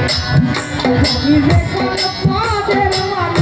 আমি যে কোন পদের মানুষ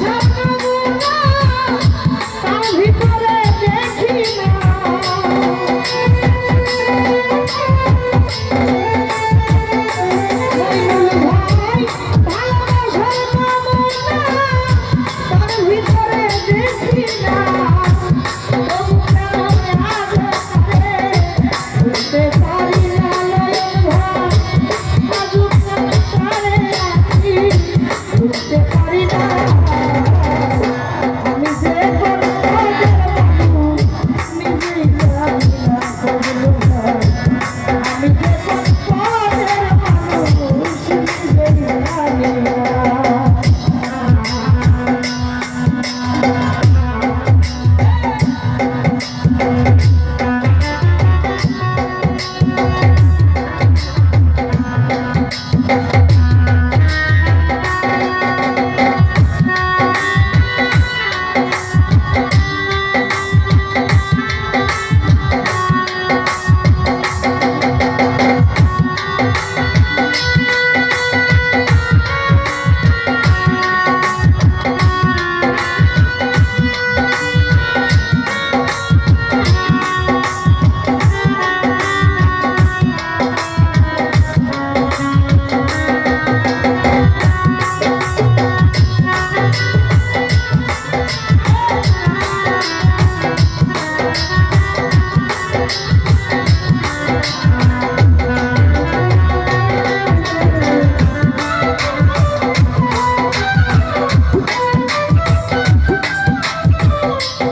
ওটা বুঝতে পারি